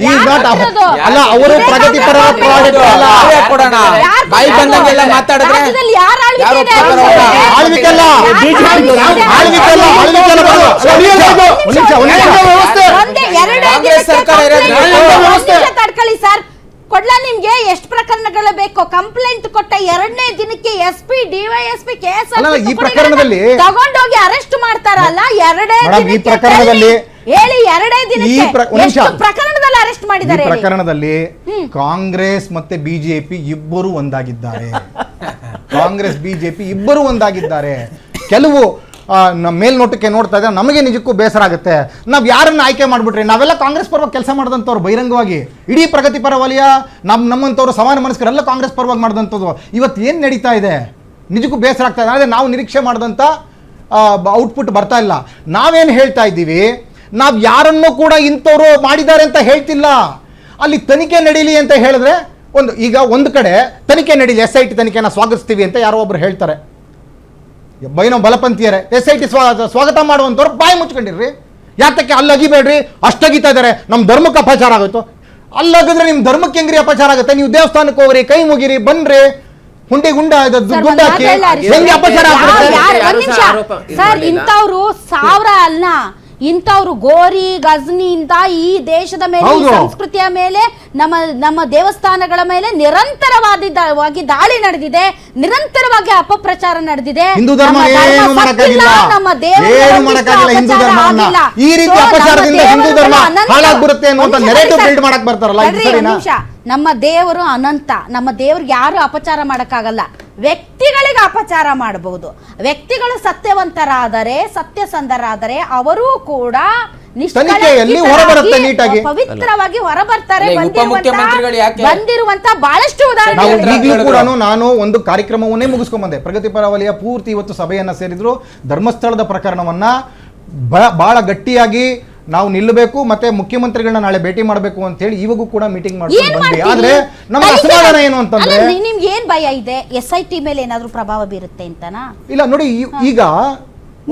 He's not ಅಲ್ಲ ಅವರು ಪ್ರಗತಿಪರ ಪ್ರಾಡಕ್ಟ್ ಅಲ್ಲ ಕೊಡೋಣ. ಬಾಯಿ? ಬಂದಂಗೆಲ್ಲ ಮಾತಾಡಿದ್ರೆ ಆಳ್ವಿಕೆ ಯಾರು ಆಳ್ವಿಕೆ ಅಲ್ಲ. ಆಳ್ವಿಕೆ ಅಲ್ಲ, ಆಳ್ವಿಕೆ ಅಲ್ಲ. ಕಾಂಗ್ರೆಸ್ ಸರ್ಕಾರ ತಡ್ಕೊಳ್ಳಿ ಸರ್. ಕೊಡ್ಲಾ ನಿಮ್ಗೆ ಎಷ್ಟು ಪ್ರಕರಣಗಳು ಬೇಕು? ಕಂಪ್ಲೇಂಟ್ ಕೊಟ್ಟ ಎರಡನೇ ದಿನಕ್ಕೆ ಎಸ್ ಪಿ ಡಿವೈಎಸ್ಪಿ ಕೆಎಸ್ ಅಲ್ಲ, ಈ ಪ್ರಕರಣದಲ್ಲಿ- ತಗೊಂಡೋಗಿ ಅರೆಸ್ಟ್ ಮಾಡ್ತಾರಲ್ಲ ಎರಡೇ ಈ ಪ್ರಕರಣದಲ್ಲಿ- ಹೇಳಿ ಎರಡೇ ದಿನಕ್ಕೆ ಪ್ರ- ಒಂದ್ ನಿಮಿಷ. ಪ್ರಕರಣದಲ್ಲಿ ಅರೆಸ್ಟ್ ಈ ಮಾಡಿದ್ದಾರೆ ಹೇಳಿ? ಪ್ರಕರಣದಲ್ಲಿ ಕಾಂಗ್ರೆಸ್ ಮತ್ತೆ ಬಿಜೆಪಿ ಇಬ್ಬರು ಒಂದಾಗಿದ್ದಾರೆ. ಕಾಂಗ್ರೆಸ್ ಬಿಜೆಪಿ ಇಬ್ಬರು ಒಂದಾಗಿದ್ದಾರೆ. ಕೆಲವು ಆ, ನಮ್ಮ ಮೇಲ್ನೋಟಕ್ಕೆ ನೋಡ್ತಾ ಇದ್ರೆ ನಮಗೆ ನಿಜಕ್ಕೂ ಬೇಸರ ಆಗುತ್ತೆ. ನಾವು ಯಾರನ್ನ ಆಯ್ಕೆ ಮಾಡ್ಬಿಟ್ರಿ ನಾವೆಲ್ಲ ಕಾಂಗ್ರೆಸ್ ಪರವಾಗಿ ಕೆಲಸ ಮಾಡಿದಂಥವ್ರು ಬಹಿರಂಗವಾಗಿ. ಇಡೀ ಪ್ರಗತಿಪರ ವಲಯ ನಮ್ಮ ನಮ್ಮಂಥವ್ರು ಸಮಾನ ಮನಸ್ಕರೆಲ್ಲ ಕಾಂಗ್ರೆಸ್ ಪರವಾಗಿ ಮಾಡಿದಂಥದ್ದು. ಇವತ್ತು ಏನು ನಡೀತಾ ಇದೆ? ನಿಜಕ್ಕೂ ಬೇಸರ ಆಗ್ತಾ ಇದೆ. ಆದರೆ ನಾವು ನಿರೀಕ್ಷೆ ಮಾಡಿದಂಥ ಔಟ್ಪುಟ್ ಬರ್ತಾ ಇಲ್ಲ. ನಾವೇನು ಹೇಳ್ತಾ ಇದ್ದೀವಿ? ನಾವು ಯಾರನ್ನೂ ಕೂಡ ಇಂಥವ್ರು ಮಾಡಿದ್ದಾರೆ ಅಂತ ಹೇಳ್ತಿಲ್ಲ. ಅಲ್ಲಿ ತನಿಖೆ ನಡೀಲಿ ಅಂತ ಹೇಳಿದ್ರೆ ಒಂದು ಈಗ ಒಂದು ಕಡೆ ತನಿಖೆ ನಡೀಲಿ ಎಸ್ ಐ ಟಿ ತನಿಖೆನ ಸ್ವಾಗತಿಸ್ತೀವಿ ಅಂತ ಯಾರೋ ಒಬ್ರು ಹೇಳ್ತಾರೆ. ಬೈನೋ ಬಲಪಂಥೀಯರೇ ಎಸ್ ಐ ಟಿ ಸ್ವಾಗತ ಮಾಡುವಂಥವ್ರು ಬಾಯಿ ಮುಚ್ಕೊಂಡಿರ್ರಿ. ಯಾತಕ್ಕೆ ಅಲ್ಲಿ ಅಗಿಬೇಡ್ರಿ ಅಷ್ಟಗಿತಾ ಇದ್ದಾರೆ ನಮ್ಮ ಧರ್ಮಕ್ಕೆ ಅಪಚಾರ ಆಗುತ್ತೋ ಅಲ್ಲಗಿದ್ರೆ ನಿಮ್ಮ ಧರ್ಮಕ್ಕೆ ಹೆಂಗ್ರಿ ಅಪಚಾರ ಆಗುತ್ತೆ? ನೀವು ದೇವಸ್ಥಾನಕ್ಕೆ ಹೋಗ್ರಿ ಕೈ ಮುಗಿರಿ ಬನ್ರಿ. ಹುಂಡಿ ಗುಂಡ ಅಪಚಾರ. ಇಂಥವ್ರು ಸಾವಿರ ಅಲ್ಲ ಇಂಥವ್ರು ಗೋರಿ ಗಜನಿಯಿಂದ ಈ ದೇಶದ ಮೇಲೆ ಈ ಹೌದು. ಸಂಸ್ಕೃತಿಯ ಮೇಲೆ ನಮ್ಮ ನಮ್ಮ ದೇವಸ್ಥಾನಗಳ ಮೇಲೆ ನಿರಂತರವಾದಿ ವಾಗಿ ದಾಳಿ ನಡೆದಿದೆ. ನಿರಂತರವಾಗಿ ಅಪಪ್ರಚಾರ ನಡೆದಿದೆ. ಹಿಂದೂ ಧರ್ಮ ನಮ್ಮ ಧರ್ಮ ಏನು ಸತ್ತಿಲ್ಲ, ಮಾಡಕ್ಕಾಗಿಲ್ಲ. ನಮ್ಮ ದೇವರ ಏನು ಒಂದಿಷ್ಟು ಮಾಡಕ್ಕಾಗಿಲ್ಲ ಹಿಂದೂ ಅಪಚಾರ ಧರ್ಮವನ್ನ ಆಗಿಲ್ಲ. ಈ ರೀತಿ ನಮ್ಮ ಅಪಚಾರದಿಂದ ಹಿಂದೂ ಧರ್ಮ ದೇವರುಗಳು ಅನಂತ- ಹಾಳಾಗ್ಬಿಡುತ್ತೆ ಅನ್ನುವಂತ ಒಂದ್ ನೆರೆಟಿವ್ ಬಿಲ್ಡ್ ಮಾಡಕ್ ಬರ್ತಾರಲ್ಲ ಇದು ತಡ್ರಿ, ಒಂದ್ ಸರಿನಾ ನಿಮಿಷ. ನಮ್ಮ ದೇವರು ಅನಂತ. ನಮ್ಮ ದೇವ್ರಿಗೆ ಯಾರು ಅಪಚಾರ ಮಾಡಕ್ಕಾಗಲ್ಲ. ವ್ಯಕ್ತಿಗಳಿಗೆ ಅಪಚಾರ ಮಾಡಬಹುದು ವ್ಯಕ್ತಿಗಳು ಸತ್ಯವಂತರಾದರೆ ಸತ್ಯಸಂಧರಾದರೆ ಅವರು ಕೂಡ ತನಿಖೆಯಲ್ಲಿ ಹೊರಬರುತ್ತೆ ನಿಷ್ಕಳಂಕಿತರಾಗಿ, ನೀಟಾಗಿ. ಪವಿತ್ರವಾಗಿ ಹೊರಬರ್ತಾರೆ ಅಲ್ಲ, ಈ ಬಂದಿರುವಂತ- ಉಪಮುಖ್ಯಮಂತ್ರಿಗಳು ಯಾಕೆ? ಬಂದಿರುವಂತ ಬಹಳಷ್ಟು ನಾವು ಉದಾಹರಣೆಗಳಿವೆ. ಈಗಲೂ ಕೂಡ ನಾನು ಒಂದು ಕಾರ್ಯಕ್ರಮವನ್ನೇ ಮುಗಿಸ್ಕೊಂಡ್ ಬಂದೆ ಪ್ರಗತಿಪರ ವಲಯ ಪೂರ್ತಿ ಇವತ್ತು ಸಭೆಯನ್ನ ಸೇರಿದ್ರು ಧರ್ಮಸ್ಥಳದ ಪ್ರಕರಣವನ್ನ ಬ- ಬಹಳ ಗಟ್ಟಿಯಾಗಿ ನಾವು ನಿಲ್ಲಬೇಕು ಮತ್ತೆ ಮುಖ್ಯಮಂತ್ರಿಗಳನ್ನ ನಾಳೆ ಭೇಟಿ ಮಾಡಬೇಕು ಅಂತ ಹೇಳಿ ಇವಾಗೂ ಕೂಡ ಮೀಟಿಂಗ್ ಮಾಡ್ತೀವಿ ಆದ್ರೆ ನಮ್ಮ ಅಸಮಾಧಾನ ಏನು ಅಂತಂದ್ರೆ ನಿಮ್ಗೆ ಏನ್ ಭಯ ಇದೆ? ಎಸ್ ಐ ಟಿ ಮೇಲೆ ಏನಾದ್ರೂ ಪ್ರಭಾವ ಬೀರುತ್ತೆ ಅಂತನಾ? ಇಲ್ಲ ನೋಡಿ ಈಗ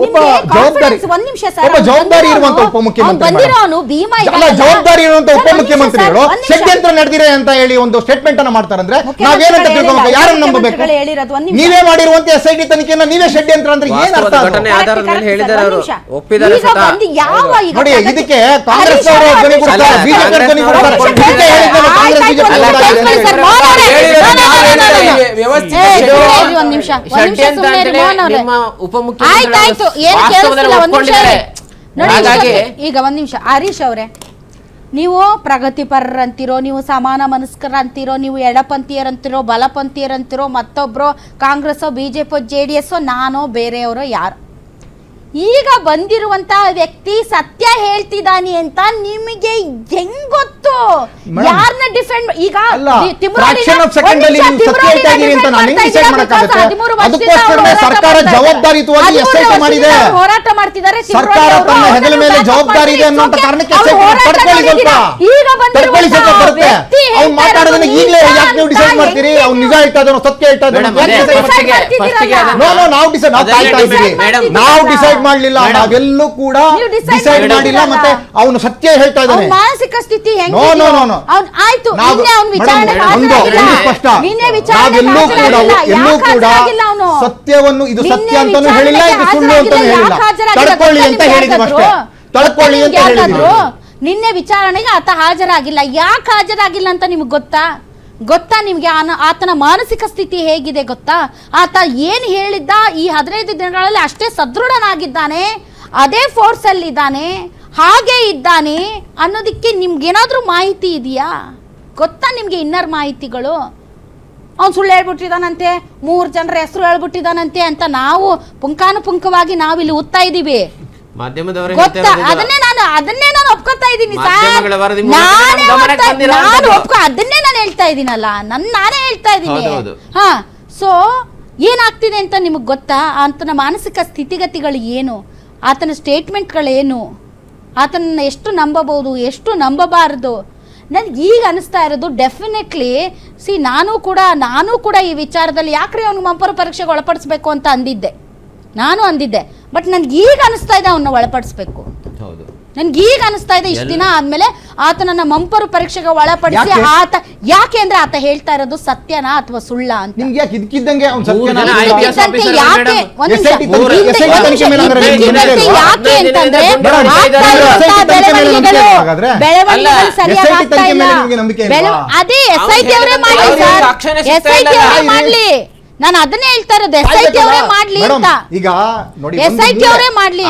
ಒಬ್ಬ ಜವಾಬ್ದಾರಿ ಒಂದ್ ನಿಮಿಷ ಸರ್, ಒಬ್ಬ ಜವಾಬ್ದಾರಿ ಇರುವಂತ ಉಪಮುಖ್ಯಮಂತ್ರಿ ಅವ್ನು ಬಂದಿರೋನು ಮೇಡಮ್. ಭೀಮಾ ಅಲ್ಲ ಜವಾಬ್ದಾರಿ ಇರುವಂತ ಸರ್, ಒಂದ್ ಉಪಮುಖ್ಯಮಂತ್ರಿಗಳು ಸರ್, ಒಂದ್ ಷಡ್ಯಂತ್ರ ನಡೆದಿದೆ ಅಂತ ಹೇಳಿ ಒಂದು ಸ್ಟೇಟ್ಮೆಂಟ್ ಅನ್ನ ಮಾಡ್ತಾರಂದ್ರೆ ನಾವೇನಂತ ತಿಳ್ಕೊಬೇಕು ಯಾರನ್ನ ನಂಬಬೇಕು. ನೀವೇ ಮಾಡಿರುವಂತ ಎಸ್ ಐ ಟಿ ತನಿಖೆಯನ್ನ ನೀವೇ ಷಡ್ಯಂತ್ರ ಅಂದ್ರೆ ಏನ್ ಅರ್ಥ ಘಟನೆ ಆಧಾರದ ಮೇಲೆ ಹೇಳಿದ್ದಾರೆ ಅವರು ಒಪ್ಪಿದ್ದಾರೆ ನೋಡಿ ಇದಕ್ಕೆ ಕಾಂಗ್ರೆಸ್ ಅವರು ಅವರು ಧ್ವನಿ ಕೊಡ್ತಾರೆ ಬಿಜೆಪಿ ಧ್ವನಿ ಕೊಡ್ತಾರೆ. ಇದಕ್ಕೆ ಕಾಂಗ್ರೆಸ್ ಷಡ್ಯಂತ್ರ ಏನು ಕೇಳಿಸ್ತಿಲ್ಲ, ಒಂದ್ ನಿಮಿಷ. ನೋಡಿ ಹಾಗಾಗಿ ಇಷ್ಟೊತ್ತಿಗೆ- ಈಗ ಒಂದ್ ನಿಮಿಷ. ಹರೀಶ್ ಅವರೇ ನೀವು ಪ್ರಗತಿಪರರಂತಿರೋ ನೀವು ಸಮಾನ ಮನಸ್ಕರಂತಿರೋ ನೀವು ಎಡಪಂಥೀಯರಂತಿರೋ ಬಲಪಂಥೀಯರಂತಿರೋ ಮತ್ತೊಬ್ರು ಕಾಂಗ್ರೆಸ್ ಬಿಜೆಪಿ ಜೆ ಡಿ ನಾನೋ ಬೇರೆಯವರೋ ಯಾರು? ಈಗ ಬಂದಿರುವಂತ ವ್ಯಕ್ತಿ ಸತ್ಯ ಹೇಳ್ತಿದ್ದಾನೆ ಅಂತ ನಿಮಗೆ ಹೆಂಗ್ ಗೊತ್ತು? ಯಾರನ್ನ ಡಿಫೆಂಡ್ ಈಗ ಸರ್ಕಾರ ಜವಾಬ್ದಾರಿಯುತವಾಗಿ ಮಾಡಿದೆ. ಹೋರಾಟ ಮಾಡ್ತಿದ್ದಾರೆ ಸರ್ಕಾರ ತನ್ನ ಹೆಗಲ ಮೇಲೆ ಜವಾಬ್ದಾರಿ ಇದೆ ಅನ್ನುವಂತ ಕಾರಣಕ್ಕೆ. ಈಗ ವ್ಯಕ್ತಿ ಅವ್ನು ಮಾತಾಡೋದನ್ನ ಈಗಲೇ ಯಾಕೆ ನೀವು ಡಿಸೈಡ್ ಮಾಡ್ತೀರಿ? ಅವ್ನು ನಿಜ ಹೇಳ್ತಾ ಇದ್ದಾನೋ ಸತ್ಯ ಹೇಳ್ತಾ ಇದ್ದಾನೋ? ನಾವು ಡಿಸೈಡ್ ನಾವು ಕಾಯ್ತಾ ಇದ್ದೀವಿ. ನಾವು ಡಿಸೈಡ್ ಮಾಡಲಿಲ್ಲ ಅವೆಲ್ಲೂ ನಾವೆಲ್ಲೂ ಕೂಡ ಡಿಸೈಡ್ ಮಾಡಿಲ್ಲ ಮತ್ತೆ ಅವನು ಸತ್ಯ ಹೇಳ್ತಾ ಇದ್ದಾನೆ. ಮಾನಸಿಕ ಸ್ಥಿತಿ ಆಯ್ತು ಒಂದು ಹಾಜರಾಗಿಲ್ಲ. ಒಂದು ಸ್ಪಷ್ಟ. ನಾವೆಲ್ಲೂ ಕೂಡ. ಎಲ್ಲೂ ಕೂಡ ಸತ್ಯವನ್ನು ಇದು ಸತ್ಯ ಅಂತ ಹೇಳಿಲ್ಲ ಇದು ಸುಳ್ಳು ಅಂತ ಹೇಳಿಲ್ಲ. ತಡ್ಕೊಳ್ಳಿ ಅಂತ ಹೇಳಿದ್ರು ಅಷ್ಟೇ? ತಡ್ಕೊಳ್ಳಿ ಅಂತ ಹೇಳಿದ್ರು? ನಿನ್ನೆ ವಿಚಾರಣೆಗೆ ಆತ ಹಾಜರಾಗಿಲ್ಲ. ಯಾಕೆ ಹಾಜರಾಗಿಲ್ಲ ಅಂತ ನಿಮ್ಗೆ ಗೊತ್ತಾ? ಗೊತ್ತಾ ನಿಮಗೆ ಆತನ ಮಾನಸಿಕ ಸ್ಥಿತಿ ಹೇಗಿದೆ ಗೊತ್ತಾ? ಆತ ಏನು ಹೇಳಿದ್ದ ಈ ಹದಿನೈದು ದಿನಗಳಲ್ಲಿ ಅಷ್ಟೇ ಸದೃಢನಾಗಿದ್ದಾನೆ, ಅದೇ ಫೋರ್ಸ್ ಅಲ್ಲಿ ಇದ್ದಾನೆ ಹಾಗೆ ಇದ್ದಾನೆ ಅನ್ನೋದಕ್ಕೆ ನಿಮ್ಗೇನಾದ್ರೂ ಮಾಹಿತಿ ಇದೆಯಾ? ಗೊತ್ತಾ ನಿಮಗೆ ಇನ್ನರ್ ಮಾಹಿತಿಗಳು? ಅವ್ನು ಸುಳ್ಳು ಹೇಳ್ಬಿಟ್ಟಿದ್ದಾನಂತೆ ಮೂರು ಜನರ ಹೆಸರು ಹೇಳ್ಬಿಟ್ಟಿದ್ದಾನಂತೆ ಅಂತ ನಾವು ಪುಂಖಾನುಪುಂಖವಾಗಿ ನಾವಿಲ್ಲಿ ಓದ್ತಾ ಇದ್ದೀವಿ ಮಾಧ್ಯಮದವರೇ ಗೊತ್ತಾ? ಅದನ್ನೇ ನಾನು ಅದನ್ನೇ ನಾನು ಒಪ್ಕೊತಾ ಇದ್ದೀನಿ ಮಾಧ್ಯಮಗಳ ವರದಿ ಮೂಲಕ ನಾನೇ ನಮ್ಮ ಗಮನಕ್ಕೆ ಒಪ್ತಾ- ಬಂದಿರೋಂಥದ್ದು. ನಾನು ಒಪ್ಕೊ ಅದನ್ನೇ ನಾನು ಹೇಳ್ತಾ ಇದ್ದೀನಲ್ಲ. ನಾನು ನಾನೇ ಹೇಳ್ತಾ ಇದ್ದೀನಿ. ಹೌದು, ಹೌದು. ಹಾ ಸೊ ಏನಾಗ್ತಿದೆ ಅಂತ ನಿಮಗೆ ಗೊತ್ತಾ? ಆತನ ಮಾನಸಿಕ ಸ್ಥಿತಿಗತಿಗಳು ಏನು? ಆತನ ಸ್ಟೇಟ್ಮೆಂಟ್ಗಳೇನು ಆತನನ್ನ ಎಷ್ಟು ನಂಬಬಹುದು? ಎಷ್ಟು ನಂಬಬಾರದು? ನನಗೆ ಈಗ ಅನಿಸ್ತಾ ಇರೋದು ಡೆಫಿನೆಟ್ಲಿ ಸಿ ನಾನು ಕೂಡ ನಾನು ಕೂಡ ಈ ವಿಚಾರದಲ್ಲಿ ಯಾಕ್ರಿ ಅವ್ನಿಗೆ ಮಂಪರು ಪರೀಕ್ಷೆಗೆ ಒಳಪಡಿಸ್ಬೇಕು ಅಂತ ಅಂದಿದ್ದೆ. ನಾನು ಅಂದಿದ್ದೆ. ಬಟ್ ನನ್ಗೆ ಈಗ ಅನಿಸ್ತಾ ಇದೆ ಅವನ್ನ ಒಳಪಡಿಸ್ಬೇಕು ಹೌದು ನನ್ಗೆ ಈಗ ಅನಿಸ್ತಾ ಇದೆ ಇಷ್ಟು ದಿನ ಆದ್ಮೇಲೆ ಆತನನ್ನ ಮಂಪರು ಪರೀಕ್ಷೆಗೆ ಒಳಪಡಿಸಿ? ಆತ ಯಾಕೆ ಅಂದ್ರೆ ಆತ ಹೇಳ್ತಾ ಇರೋದು ಸತ್ಯನಾ ಅಥವಾ ಸುಳ್ಳ ಅಂತ ನಿಮ್ಗೆ ಯಾಕೆ ಅವ್ನು ಮೂರು ಜನ? IPS officer. ಒಂದ್ ನಿಮಿಷ. SIT ತನಿಖೆ- ಅಂದ್ರೆ ಹದಿನೈದು ಅಂತಂದ್ರೆ ದಿನದಿಂದ ಮೇಡಮ್, ಆಗ್ತಾ SIT ಇರುವಂತಹ ತನಿಖೆ ಮೇಲೆ ನಂಬಿಕೆ ಬೆಳವಣಿಗೆಗಳು ಇಲ್ವಾ ಹಾಗಾದ್ರೆ? ಬೆಳವಣಿಗೆಗಳು ಅಲ್ಲ, ಸರಿಯಾಗಿ SIT ಆಗ್ತಾ ತನಿಖೆ ಇಲ್ಲ ಮೇಲೆ ನಿಮ್ಗೆ ನಂಬಿಕೆ ಇಲ್ವಾ? ಬೆಳ- ಅದೇ ಎಸ್ ಐ ಟಿ ಅವರೇ ಮಾಡ್ಲಿ ಅವ್ರಿಗೆ ಸರ್ ತಕ್ಷಣ ಎಸ್ ಸಿಗ್ತಾ ಐ ಟಿ ಇಲ್ಲ. ಅವರೇ. ಮಾಡ್ಲಿ ನಾನು ಅದನ್ನೇ ಹೇಳ್ತಾ ಇರೋದು. ಎಸ್ ಐ ಟಿ ಅವರೇ ಮಾಡ್ಲಿ ಅಂತ. ಈಗ ನೋಡಿ ಎಸ್ ಐ ಟಿ ಅವರೇ ಮಾಡ್ಲಿ